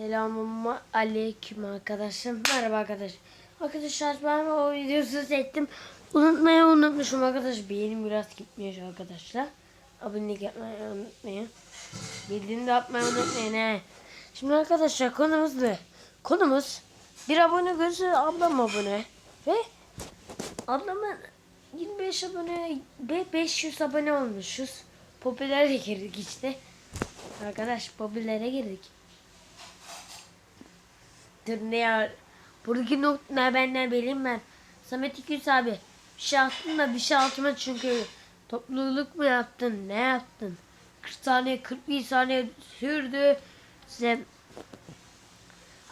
Selamun aleyküm arkadaşlar. Merhaba arkadaşlar. Arkadaşlar ben o videosu çektim. Unutmayı unutmuşum arkadaşlar. Beğenim biraz gitmiyor şu arkadaşlar. Abonelik yapmayı unutmayın. Bildiğini de yapmayı unutmayın he. Şimdi arkadaşlar konumuz ne? Konumuz bir abone görürse ablam abone. Ve ablamın 25 abone ve 500 abone olmuşuz. Popülere girdik işte. Arkadaş popülere girdik. Ya? Buradaki nokta benden bileyim ben. Samet 200 abi. Bir şey attın da bir şey atma çünkü. Topluluk mu yaptın? Ne yaptın? 40 saniye 41 saniye sürdü. Size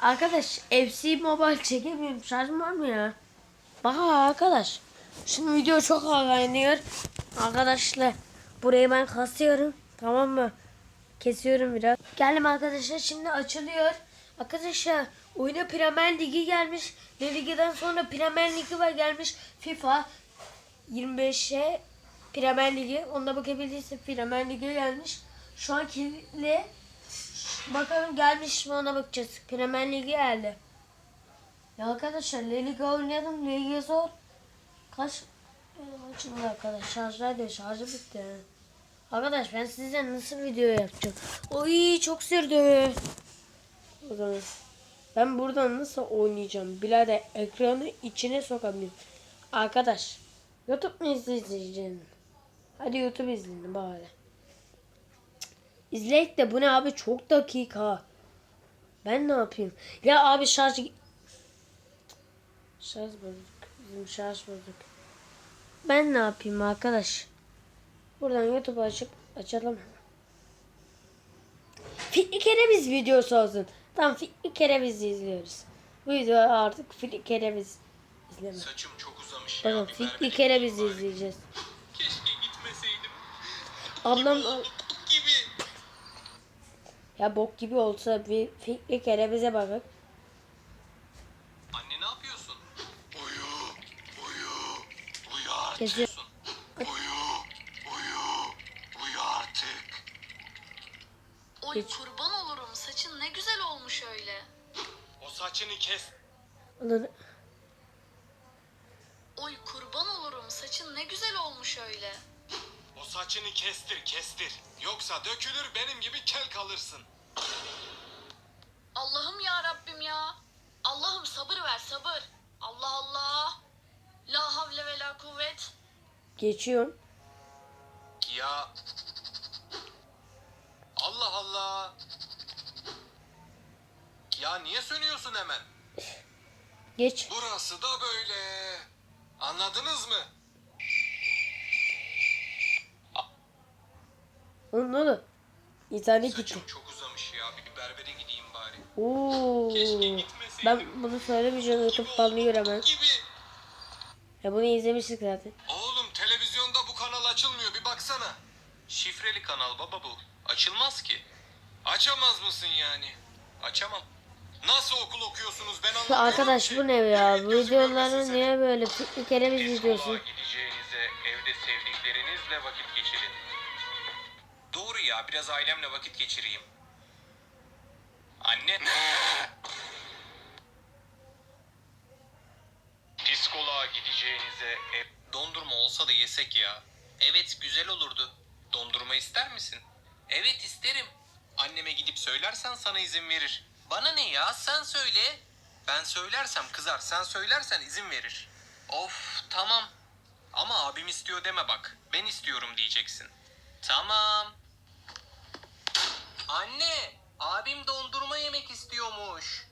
Arkadaş FC Mobile çekemiyorum. Şarjım var mı ya? Bak arkadaş. Şimdi video çok ağırlanıyor. Arkadaşlar burayı ben kasıyorum. Tamam mı? Kesiyorum biraz. Geldim arkadaşlar şimdi açılıyor. Arkadaşlar oyuna Premier Ligi gelmiş. La Liga'dan sonra Premier Ligi var gelmiş. FIFA 25'e Premier Ligi. Onda bakabilirsiniz Premier Ligi gelmiş. Şu an kilitli. Bakalım gelmiş mi ona bakacağız. Premier Ligi geldi. Ya arkadaşlar La Liga oynadım. La Liga zor. Kaç benim açıldı arkadaş. Şarjlar şarjı bitti. Arkadaş ben size nasıl video yapacağım? Oy çok sürdü. O zaman ben buradan nasıl oynayacağım? Birader ekranı içine sokabilirim. Arkadaş YouTube mu izleyeceksin? Hadi YouTube izleyin bari. İzleyek de bu ne abi çok dakika. Ben ne yapayım? Ya abi şarj şarj bozuk. Bizim şarj bozuk. Ben ne yapayım arkadaş? Buradan YouTube açıp açalım. Fikri Kereviz videosu olsun. Tamam Fikri Kereviz izliyoruz. Bu video artık Fikri Kereviz izleme. Saçım çok uzamış ya. Bakın bir Fikri Kereviz izleyeceğiz. Keşke gitmeseydim. Ablam gibi. ya bok gibi olsa bir Fikri Kereviz'e bakın. Anne ne yapıyorsun? Uyu, uyu, uyu artık. Kesiyor. Uyu, uyu, uyu artık. Oy Geç. kurban olurum saçın ne güzel olmuş öyle. O saçını kes. Oy kurban olurum saçın ne güzel olmuş öyle. O saçını kestir, kestir. Yoksa dökülür benim gibi kel kalırsın. Allah'ım ya Rabbim ya. Allah'ım sabır ver sabır. Allah Allah. La havle ve la kuvvet. Geçiyorum. Ya. Allah Allah. Ya niye sönüyorsun hemen? Geç. Burası da böyle. Anladınız mı? Oğlum ne oldu? İnternet gitti. Saçım çok uzamış ya. Bir berbere gideyim bari. Oo. Keşke gitmeseydim. Ben bunu söylemeyeceğim YouTube banlıyor hemen. Gibi. Ya bunu izlemiştik zaten. Oğlum televizyonda bu kanal açılmıyor. Bir baksana. Şifreli kanal baba bu. Açılmaz ki. Açamaz mısın yani? Açamam. Nasıl okul okuyorsunuz ben anlamıyorum Arkadaş bu ne ya? Bu videoları niye böyle Fikri Kereviz Psikoloğa videosu? gideceğinize evde sevdiklerinizle vakit geçirin. Doğru ya biraz ailemle vakit geçireyim. Anne. Psikoloğa gideceğinize ev... Dondurma olsa da yesek ya. Evet güzel olurdu. Dondurma ister misin? Evet isterim. Anneme gidip söylersen sana izin verir. Bana ne ya sen söyle. Ben söylersem kızar sen söylersen izin verir. Of tamam. Ama abim istiyor deme bak. Ben istiyorum diyeceksin. Tamam. Anne, abim dondurma yemek istiyormuş.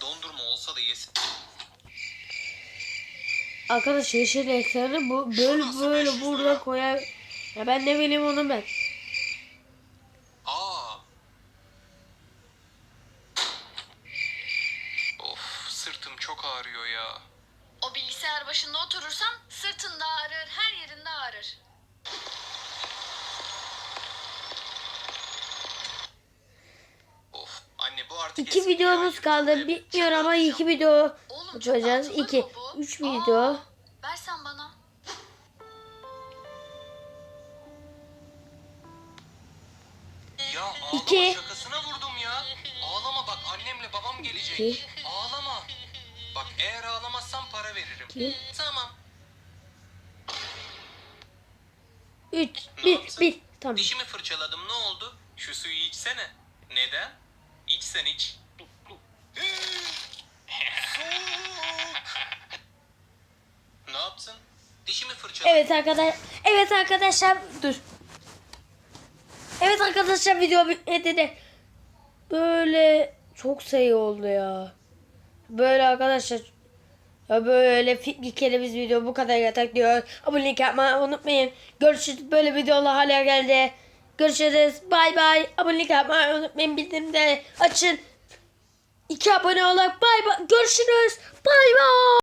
Dondurma olsa da yesin. Arkadaş yeşil ekranı bu böyle böyle 500 burada koyar. Ya ben ne bileyim onu ben. Aa. Of, sırtım çok ağrıyor ya. O bilgisayar başında oturursan sırtında ağrır her yerinde ağrır. Of, anne bu artık İki eski videomuz YouTube'da kaldı. Bitmiyor ama iki video Oğlum çok İki. mı bu? Üç Aa, video. Versen bana. Ya ağlama İki. şakasına vurdum ya. Ağlama bak annemle babam gelecek. İki. Bak eğer ağlamazsan para veririm. İki. Tamam. 3, Ne 1, yapsın? 1. Tamam. Dişimi fırçaladım ne oldu? Şu suyu içsene. Neden? İç sen iç. ne yaptın? Dişimi fırçaladım. Evet arkadaş Evet arkadaşlar dur. Evet arkadaşlar video de böyle çok sayı oldu ya. Böyle arkadaşlar ya böyle bir kere biz video bu kadar yatak diyor. Abonelik yapmayı unutmayın. Görüşürüz böyle videolar hala geldi. Görüşürüz. Bay bay. Abonelik yapmayı unutmayın. Bildirimleri açın. İki abone olarak bay bay. Görüşürüz. Bay bay.